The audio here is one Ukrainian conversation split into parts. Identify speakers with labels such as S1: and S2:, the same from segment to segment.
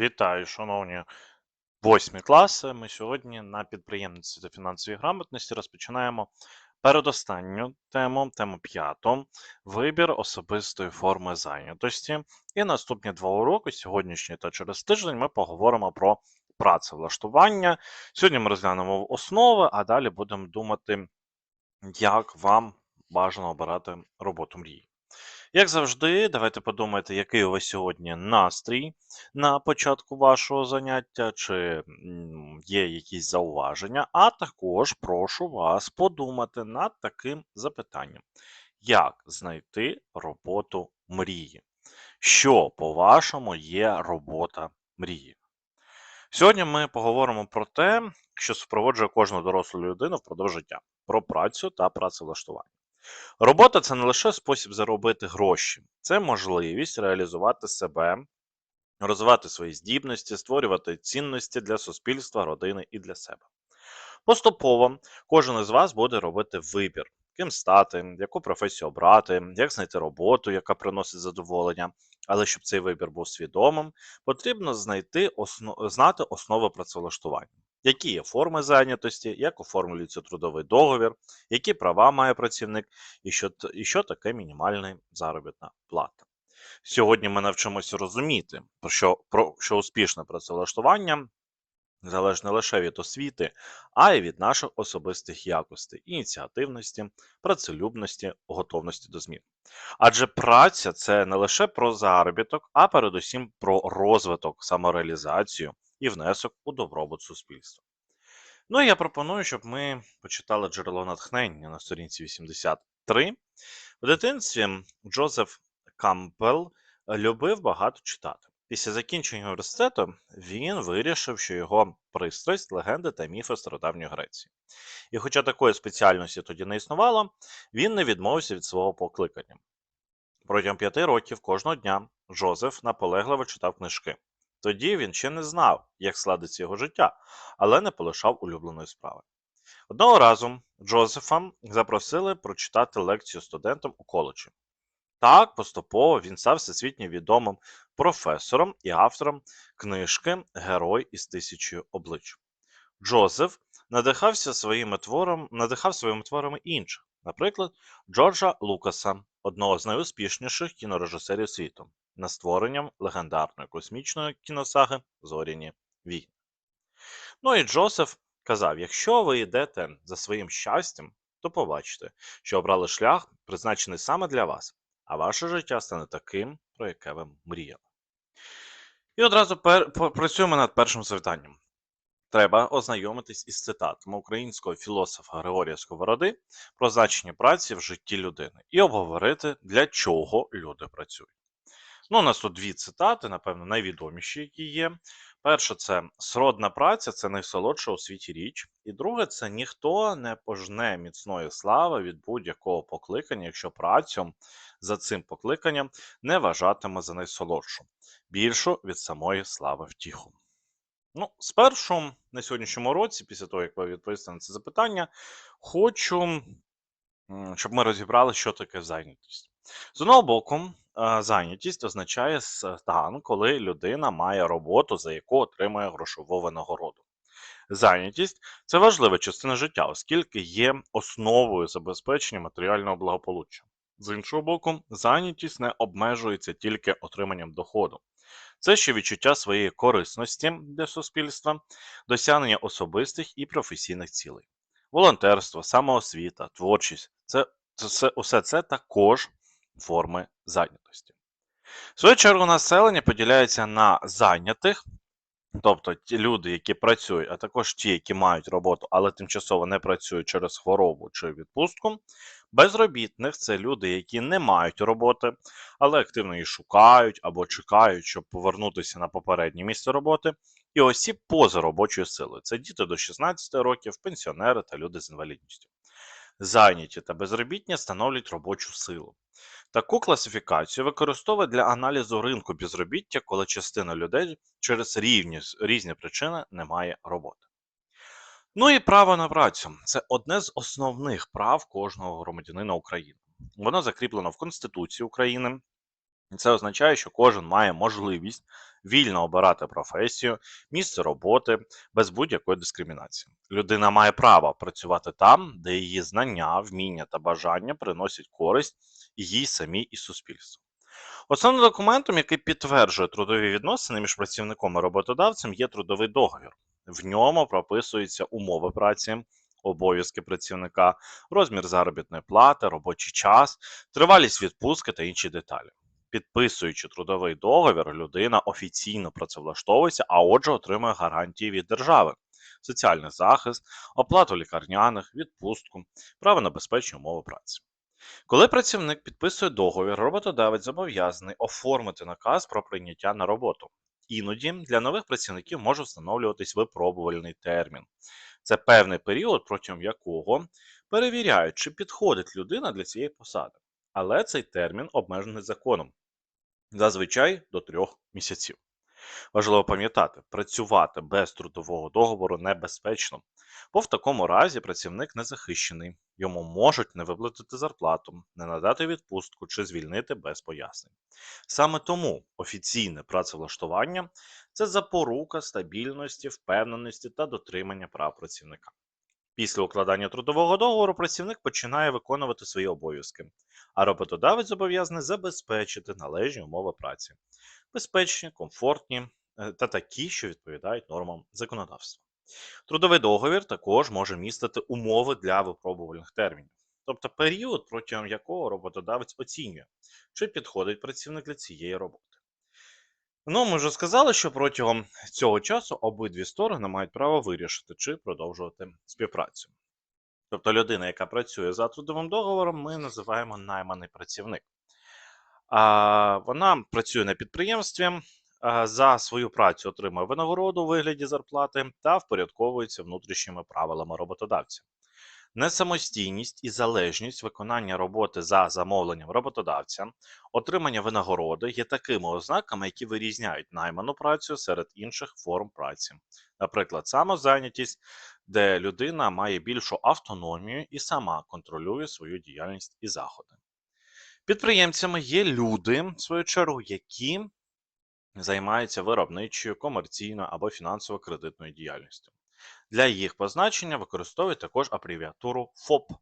S1: Вітаю, шановні восьмі класи. Ми сьогодні на підприємництві та фінансовій грамотності розпочинаємо передостанню тему, тему п'яту вибір особистої форми зайнятості. І наступні два уроки, сьогоднішній та через тиждень, ми поговоримо про працевлаштування. Сьогодні ми розглянемо основи, а далі будемо думати, як вам бажано обирати роботу мрії. Як завжди, давайте подумайте, який у вас сьогодні настрій на початку вашого заняття, чи є якісь зауваження, а також прошу вас подумати над таким запитанням: як знайти роботу мрії? Що, по-вашому, є робота мрії? Сьогодні ми поговоримо про те, що супроводжує кожну дорослу людину впродовж життя: про працю та працевлаштування. Робота це не лише спосіб заробити гроші, це можливість реалізувати себе, розвивати свої здібності, створювати цінності для суспільства, родини і для себе. Поступово кожен із вас буде робити вибір, ким стати, яку професію обрати, як знайти роботу, яка приносить задоволення. Але щоб цей вибір був свідомим, потрібно знайти знати основи працевлаштування. Які є форми зайнятості, як оформлюється трудовий договір, які права має працівник, і що, і що таке мінімальна заробітна плата. Сьогодні ми навчимося розуміти, що, про що успішне працевлаштування залежить не лише від освіти, а й від наших особистих якостей, ініціативності, працелюбності, готовності до змін. Адже праця це не лише про заробіток, а передусім про розвиток, самореалізацію і внесок у добробут суспільства. Ну і я пропоную, щоб ми почитали джерело натхнення на сторінці 83. В дитинстві Джозеф Кампбелл любив багато читати. Після закінчення університету він вирішив, що його пристрасть легенди та міфи стародавньої Греції. І хоча такої спеціальності тоді не існувало, він не відмовився від свого покликання. Протягом п'яти років кожного дня Джозеф наполегливо читав книжки. Тоді він ще не знав, як складеться його життя, але не полишав улюбленої справи. Одного разу Джозефа запросили прочитати лекцію студентам у коледжі. Так, поступово він став всесвітньо відомим професором і автором книжки Герой із тисячою облич. Джозеф надихався своїми твором, надихав своїми творами інших, наприклад, Джорджа Лукаса, одного з найуспішніших кінорежисерів світу, на створенням легендарної космічної кіносаги Зоряні війни. Ну і Джозеф казав: якщо ви йдете за своїм щастям, то побачите, що обрали шлях, призначений саме для вас, а ваше життя стане таким, про яке ви мріяли. І одразу пер... працюємо над першим завданням. Треба ознайомитись із цитатами українського філософа Григорія Сковороди про значення праці в житті людини і обговорити, для чого люди працюють. Ну, у нас тут дві цитати, напевно, найвідоміші, які є. Перше, це сродна праця це найсолодша у світі річ. І друге, це ніхто не пожне міцної слави від будь-якого покликання, якщо працю за цим покликанням не вважатиме за найсолодшу, більшу від самої слави втіху. Ну, спершу на сьогоднішньому році, після того, як ви відповісте на це запитання, хочу, щоб ми розібрали, що таке зайнятість. З одного боку, зайнятість означає стан, коли людина має роботу, за яку отримує грошову винагороду. Зайнятість це важлива частина життя, оскільки є основою забезпечення матеріального благополуччя. З іншого боку, зайнятість не обмежується тільки отриманням доходу. Це ще відчуття своєї корисності для суспільства, досягнення особистих і професійних цілей. Волонтерство, самоосвіта, творчість це, це, це усе це також форми зайнятості. В свою чергу населення поділяється на зайнятих, тобто ті люди, які працюють, а також ті, які мають роботу, але тимчасово не працюють через хворобу чи відпустку. Безробітних це люди, які не мають роботи, але активно її шукають або чекають, щоб повернутися на попереднє місце роботи. І осіб поза робочою силою. Це діти до 16 років, пенсіонери та люди з інвалідністю. Зайняті та безробітні становлять робочу силу. Таку класифікацію використовують для аналізу ринку безробіття, коли частина людей через рівні, різні причини не має роботи. Ну і право на працю це одне з основних прав кожного громадянина України. Воно закріплено в Конституції України, Це означає, що кожен має можливість вільно обирати професію, місце роботи без будь-якої дискримінації. Людина має право працювати там, де її знання, вміння та бажання приносять користь їй самій і суспільству. Основним документом, який підтверджує трудові відносини між працівником і роботодавцем, є трудовий договір. В ньому прописуються умови праці, обов'язки працівника, розмір заробітної плати, робочий час, тривалість відпустки та інші деталі. Підписуючи трудовий договір, людина офіційно працевлаштовується, а отже, отримує гарантії від держави, соціальний захист, оплату лікарняних, відпустку, право на безпечні умови праці. Коли працівник підписує договір, роботодавець зобов'язаний оформити наказ про прийняття на роботу. Іноді для нових працівників може встановлюватись випробувальний термін. Це певний період, протягом якого перевіряють, чи підходить людина для цієї посади. Але цей термін обмежений законом, зазвичай до трьох місяців. Важливо пам'ятати, працювати без трудового договору небезпечно, бо в такому разі працівник не захищений, йому можуть не виплатити зарплату, не надати відпустку чи звільнити без пояснень. Саме тому офіційне працевлаштування це запорука стабільності, впевненості та дотримання прав працівника. Після укладання трудового договору працівник починає виконувати свої обов'язки, а роботодавець зобов'язаний забезпечити належні умови праці, безпечні, комфортні е, та такі, що відповідають нормам законодавства. Трудовий договір також може містити умови для випробувальних термінів, тобто період, протягом якого роботодавець оцінює, чи підходить працівник для цієї роботи. Ну, ми вже сказали, що протягом цього часу обидві сторони мають право вирішити, чи продовжувати співпрацю. Тобто людина, яка працює за трудовим договором, ми називаємо найманий працівник. А, Вона працює на підприємстві, за свою працю отримує винагороду у вигляді зарплати та впорядковується внутрішніми правилами роботодавця. Несамостійність і залежність виконання роботи за замовленням роботодавця, отримання винагороди є такими ознаками, які вирізняють найману працю серед інших форм праці, наприклад, самозайнятість, де людина має більшу автономію і сама контролює свою діяльність і заходи. Підприємцями є люди, в свою чергу, які займаються виробничою, комерційною або фінансово-кредитною діяльністю. Для їх позначення використовують також абревіатуру ФОП.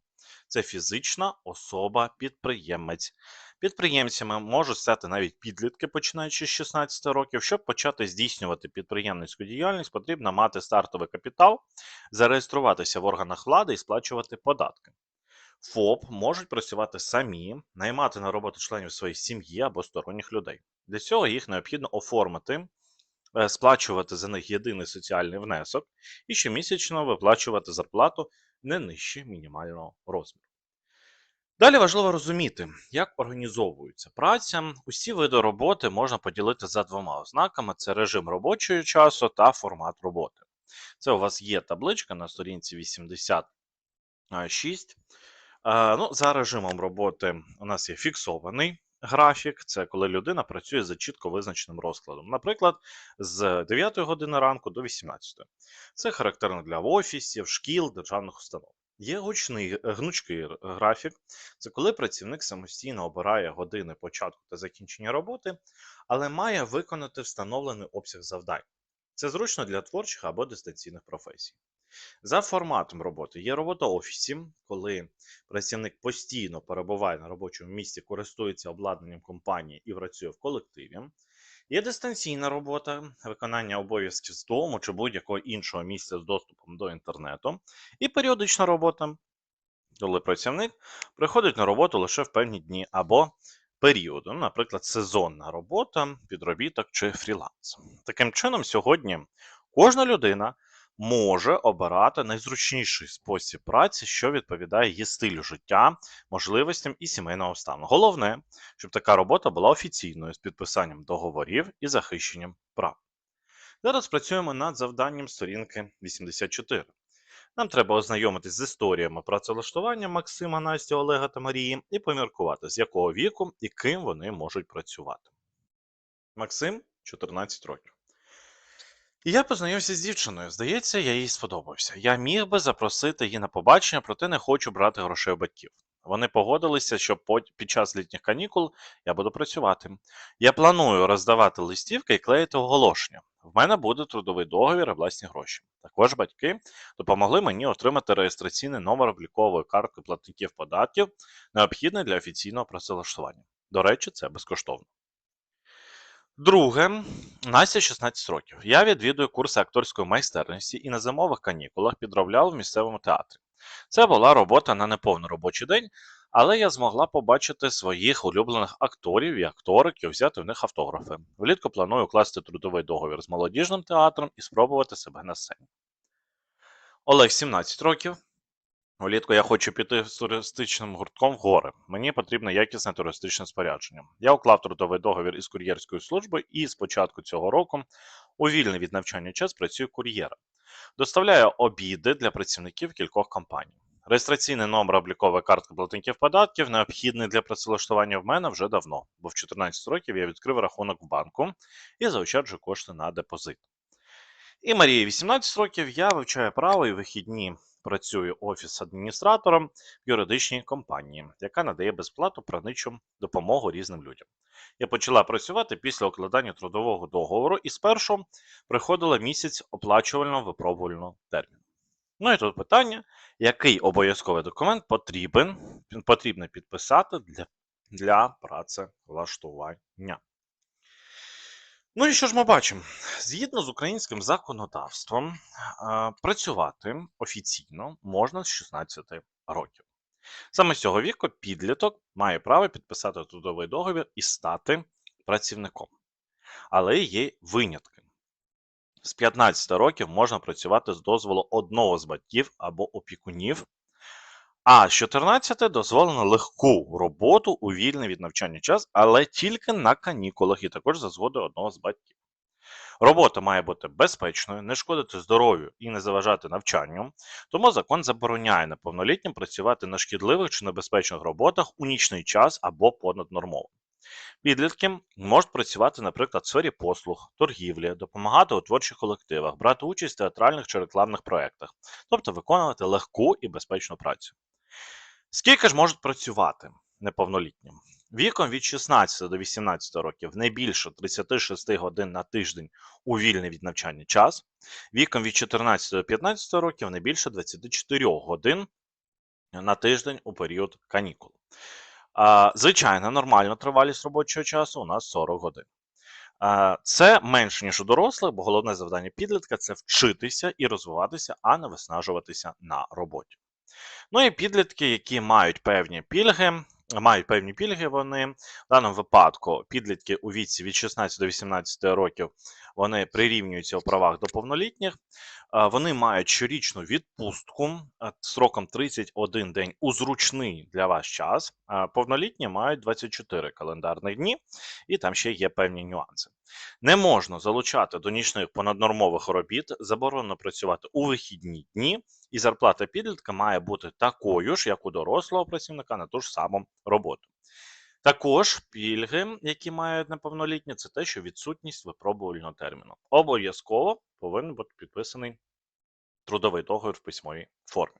S1: Це фізична особа-підприємець. Підприємцями можуть стати навіть підлітки, починаючи з 16 років. Щоб почати здійснювати підприємницьку діяльність, потрібно мати стартовий капітал, зареєструватися в органах влади і сплачувати податки. ФОП можуть працювати самі, наймати на роботу членів своєї сім'ї або сторонніх людей. Для цього їх необхідно оформити, сплачувати за них єдиний соціальний внесок і щомісячно виплачувати зарплату не нижче мінімального розміру. Далі важливо розуміти, як організовується праця. Усі види роботи можна поділити за двома ознаками: це режим робочого часу та формат роботи. Це у вас є табличка на сторінці 86. Е, Ну, За режимом роботи у нас є фіксований графік, це коли людина працює за чітко визначеним розкладом. Наприклад, з 9 години ранку до 18. Це характерно для офісів, шкіл, державних установ. Є гучний гнучкий графік, це коли працівник самостійно обирає години початку та закінчення роботи, але має виконати встановлений обсяг завдань. Це зручно для творчих або дистанційних професій. За форматом роботи є робота офісі, коли працівник постійно перебуває на робочому місці, користується обладнанням компанії і працює в колективі. Є дистанційна робота, виконання обов'язків з дому чи будь-якого іншого місця з доступом до інтернету, і періодична робота, коли працівник приходить на роботу лише в певні дні або періоди, ну, наприклад, сезонна робота, підробіток чи фріланс. Таким чином, сьогодні кожна людина може обирати найзручніший спосіб праці, що відповідає її стилю життя, можливостям і сімейного стану. Головне, щоб така робота була офіційною з підписанням договорів і захищенням прав. Зараз працюємо над завданням сторінки 84. Нам треба ознайомитись з історіями працевлаштування Максима, Насті, Олега та Марії і поміркувати, з якого віку і ким вони можуть працювати. Максим 14 років. І я познайомився з дівчиною. Здається, я їй сподобався. Я міг би запросити її на побачення, проте не хочу брати грошей у батьків. Вони погодилися, що під час літніх канікул я буду працювати. Я планую роздавати листівки і клеїти оголошення. В мене буде трудовий договір і власні гроші. Також батьки допомогли мені отримати реєстраційний номер облікової картки платників податків, необхідний для офіційного працевлаштування. До речі, це безкоштовно. Друге, Насті 16 років. Я відвідую курси акторської майстерності і на зимових канікулах підробляв в місцевому театрі. Це була робота на неповний робочий день, але я змогла побачити своїх улюблених акторів і акторок і взяти в них автографи. Влітку планую укласти трудовий договір з молодіжним театром і спробувати себе на сцені. Олег 17 років. Влітку я хочу піти з туристичним гуртком в гори. Мені потрібно якісне туристичне спорядження. Я уклав трудовий договір із кур'єрською службою і з початку цього року у вільний від навчання час працюю кур'єром. Доставляю обіди для працівників кількох компаній. Реєстраційний номер облікової картки платників податків необхідний для працевлаштування в мене вже давно, бо в 14 років я відкрив рахунок в банку і заощаджую кошти на депозит. І Марії 18 років я вивчаю право і вихідні працюю офіс-адміністратором в юридичній компанії, яка надає безплатну правничу допомогу різним людям. Я почала працювати після укладання трудового договору і спершу приходила місяць оплачувального випробувального терміну. Ну і тут питання, який обов'язковий документ потрібен, потрібно підписати для, для працевлаштування. Ну і що ж ми бачимо? Згідно з українським законодавством, е, працювати офіційно можна з 16 років. Саме з цього віку підліток має право підписати трудовий договір і стати працівником. Але є винятки. З 15 років можна працювати з дозволу одного з батьків або опікунів, а з 14 дозволено легку роботу у вільний від навчання час, але тільки на канікулах і також за згодою одного з батьків. Робота має бути безпечною, не шкодити здоров'ю і не заважати навчанню, тому закон забороняє неповнолітнім працювати на шкідливих чи небезпечних роботах у нічний час або понаднормово. Підлітки можуть працювати, наприклад, в сфері послуг, торгівлі, допомагати у творчих колективах, брати участь в театральних чи рекламних проєктах, тобто виконувати легку і безпечну працю. Скільки ж можуть працювати неповнолітнім? Віком від 16 до 18 років не більше 36 годин на тиждень у вільний від навчання час, віком від 14 до 15 років не більше 24 годин на тиждень у період канікул. Звичайна нормальна тривалість робочого часу у нас 40 годин. Це менше, ніж у дорослих, бо головне завдання підлітка це вчитися і розвиватися, а не виснажуватися на роботі. Ну і підлітки, які мають певні пільги, мають певні пільги, вони в даному випадку підлітки у віці від 16 до 18 років вони прирівнюються у правах до повнолітніх. Вони мають щорічну відпустку сроком 31 день у зручний для вас час. Повнолітні мають 24 календарних дні, і там ще є певні нюанси. Не можна залучати до нічних понаднормових робіт, заборонено працювати у вихідні дні, і зарплата підлітка має бути такою ж, як у дорослого працівника на ту ж саму роботу. Також пільги, які мають неповнолітні, це те, що відсутність випробувального терміну. Обов'язково повинен бути підписаний трудовий договір в письмовій формі.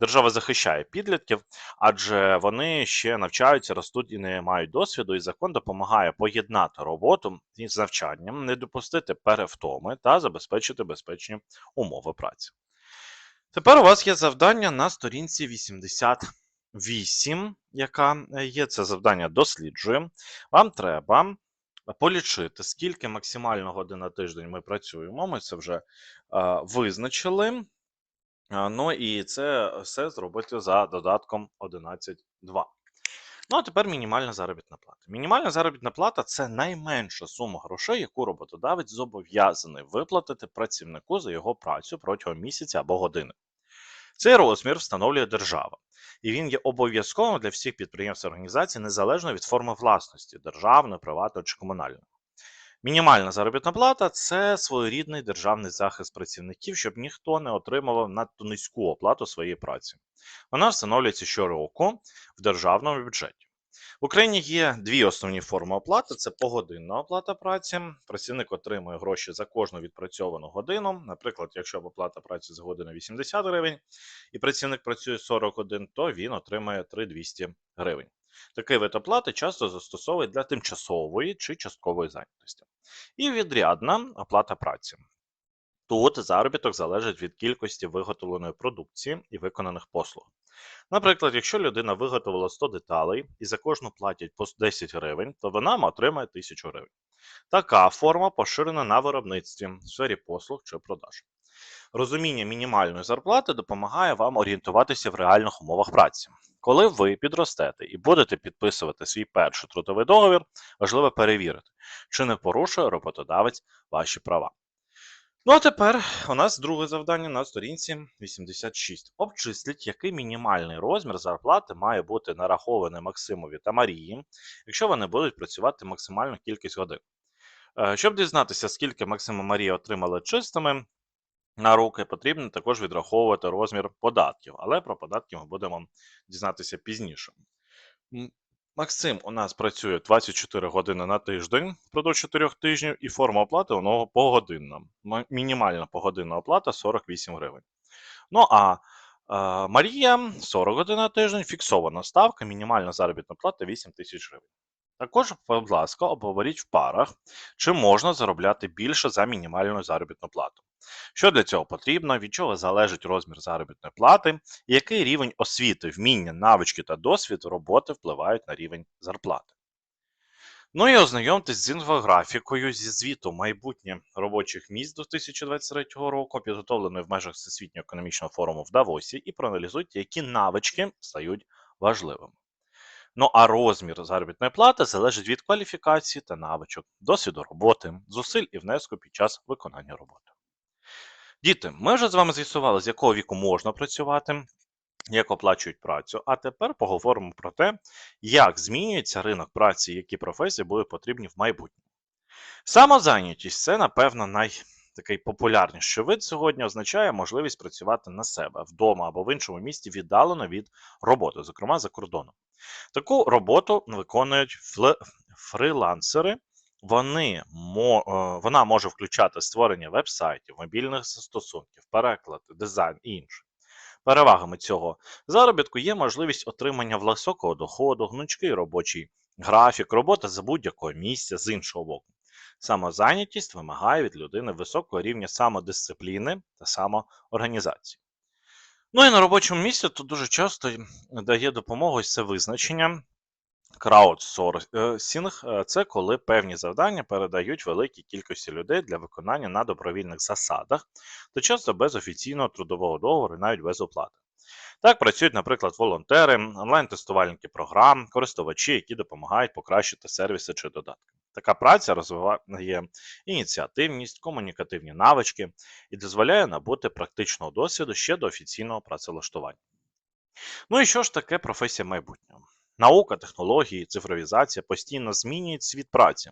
S1: Держава захищає підлітків, адже вони ще навчаються, ростуть і не мають досвіду, і закон допомагає поєднати роботу із навчанням, не допустити перевтоми та забезпечити безпечні умови праці. Тепер у вас є завдання на сторінці 88, яка е, є це завдання досліджує. Вам треба полічити, скільки максимально годин на тиждень ми працюємо. Ми це вже е, визначили. Е, Ну і це все зробити за додатком 11.2. Ну, а тепер мінімальна заробітна плата. Мінімальна заробітна плата це найменша сума грошей, яку роботодавець зобов'язаний виплатити працівнику за його працю протягом місяця або години. Цей розмір встановлює держава, і він є обов'язковим для всіх підприємств організацій незалежно від форми власності державної, приватної чи комунальної. Мінімальна заробітна плата це своєрідний державний захист працівників, щоб ніхто не отримував надто низьку оплату своєї праці. Вона встановлюється щороку в державному бюджеті. В Україні є дві основні форми оплати: це погодинна оплата праці. Працівник отримує гроші за кожну відпрацьовану годину. Наприклад, якщо оплата праці за годину 80 гривень, і працівник працює 40 годин, то він отримає 3200 гривень. Такий вид оплати часто застосовують для тимчасової чи часткової зайнятості. І відрядна оплата праці. Тут заробіток залежить від кількості виготовленої продукції і виконаних послуг. Наприклад, якщо людина виготовила 100 деталей і за кожну платять по 10 гривень, то вона отримає 1000 гривень. Така форма поширена на виробництві, в сфері послуг чи продаж. Розуміння мінімальної зарплати допомагає вам орієнтуватися в реальних умовах праці. Коли ви підростете і будете підписувати свій перший трудовий договір, важливо перевірити, чи не порушує роботодавець ваші права. Ну а тепер у нас друге завдання на сторінці 86. Обчисліть, який мінімальний розмір зарплати має бути нарахований Максимові та Марії, якщо вони будуть працювати максимальну кількість годин. Е, Щоб дізнатися, скільки Максим і Марія отримали чистими на руки, потрібно також відраховувати розмір податків, але про податки ми будемо дізнатися пізніше. Максим у нас працює 24 години на тиждень впродовж 4 тижнів, і форма оплати у нього погодинна. Мінімальна погодинна оплата 48 гривень. Ну а е, Марія 40 годин на тиждень, фіксована ставка, мінімальна заробітна плата 8 тисяч гривень. Також, будь ласка, обговоріть в парах, чи можна заробляти більше за мінімальну заробітну плату. Що для цього потрібно, від чого залежить розмір заробітної плати, і який рівень освіти, вміння, навички та досвід роботи впливають на рівень зарплати. Ну і ознайомтесь з інфографікою зі звіту майбутнє робочих місць до 2023 року, підготовленої в межах Всесвітнього економічного форуму в Давосі, і проаналізуйте, які навички стають важливими. Ну а розмір заробітної плати залежить від кваліфікації та навичок, досвіду роботи, зусиль і внеску під час виконання роботи. Діти, ми вже з вами з'ясували, з якого віку можна працювати, як оплачують працю. А тепер поговоримо про те, як змінюється ринок праці, які професії будуть потрібні в майбутньому. Самозайнятість це, напевно, найтакий популярніший вид сьогодні означає можливість працювати на себе вдома або в іншому місті віддалено від роботи, зокрема за кордоном. Таку роботу виконують фрилансери. Вони е, вона може включати створення веб-сайтів, мобільних застосунків, переклади, дизайн і інше. Перевагами цього заробітку є можливість отримання високого доходу, гнучкий робочий графік, робота за будь-якого місця з іншого боку. Самозайнятість вимагає від людини високого рівня самодисципліни та самоорганізації. Ну і на робочому місці тут дуже часто дає допомогу це визначення. Краудсорсінг е, це коли певні завдання передають великій кількості людей для виконання на добровільних засадах, то часто без офіційного трудового договору, і навіть без оплати. Так працюють, наприклад, волонтери, онлайн-тестувальники програм, користувачі, які допомагають покращити сервіси чи додатки. Така праця розвиває ініціативність, комунікативні навички і дозволяє набути практичного досвіду ще до офіційного працевлаштування. Ну і що ж таке професія майбутнього? Наука, технології, цифровізація постійно змінюють світ праці.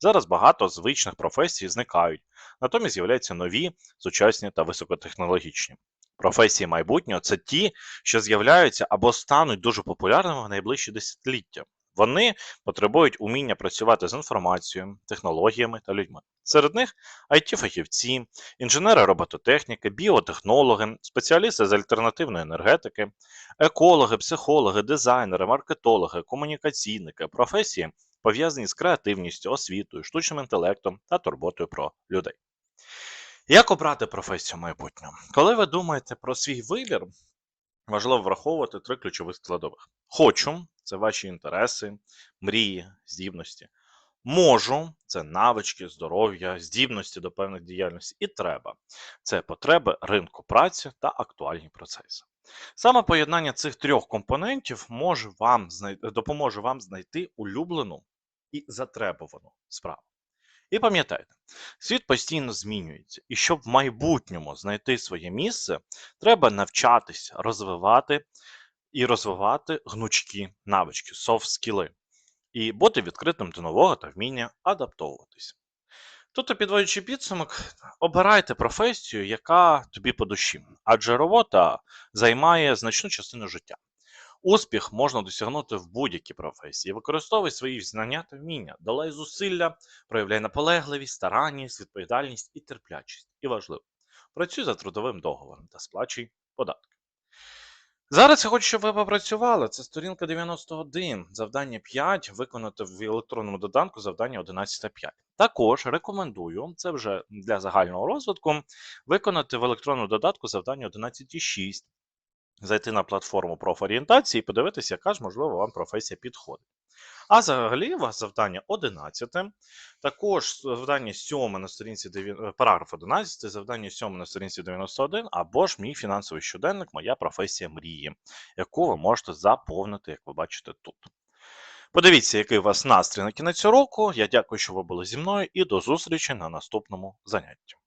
S1: Зараз багато звичних професій зникають, натомість з'являються нові, сучасні та високотехнологічні. Професії майбутнього це ті, що з'являються або стануть дуже популярними в найближчі десятиліття. Вони потребують уміння працювати з інформацією, технологіями та людьми. Серед них IT-фахівці, інженери робототехніки, біотехнологи, спеціалісти з альтернативної енергетики, екологи, психологи, дизайнери, маркетологи, комунікаційники, професії, пов'язані з креативністю, освітою, штучним інтелектом та турботою про людей. Як обрати професію майбутнього? Коли ви думаєте про свій вибір, важливо враховувати три ключових складових: хочу це ваші інтереси, мрії, здібності. Можу це навички, здоров'я, здібності до певних діяльностей, і треба це потреби ринку праці та актуальні процеси. Саме поєднання цих трьох компонентів може вам допоможе вам знайти улюблену і затребувану справу. І пам'ятайте, світ постійно змінюється, і щоб в майбутньому знайти своє місце, треба навчатися розвивати і розвивати гнучкі навички, софт-скіли, і бути відкритим до нового та вміння адаптовуватися. Тобто, підводячи підсумок, обирайте професію, яка тобі по душі, адже робота займає значну частину життя. Успіх можна досягнути в будь-якій професії. Використовуй свої знання та вміння, долай зусилля, проявляй наполегливість, старанність, відповідальність і терплячість. І важливо, працюй за трудовим договором та сплачуй податки. Зараз я хочу, щоб ви попрацювали. Це сторінка 91, завдання 5, виконати в електронному доданку завдання 11.5. Також рекомендую, це вже для загального розвитку, виконати в електронному додатку завдання 11.6, зайти на платформу профорієнтації і подивитися, яка ж, можливо, вам професія підходить. А взагалі у вас завдання 11, також завдання 7 на сторінці 9, параграф 11, завдання 7 на сторінці 91, або ж мій фінансовий щоденник, моя професія мрії, яку ви можете заповнити, як ви бачите тут. Подивіться, який у вас настрій на кінець року. Я дякую, що ви були зі мною, і до зустрічі на наступному занятті.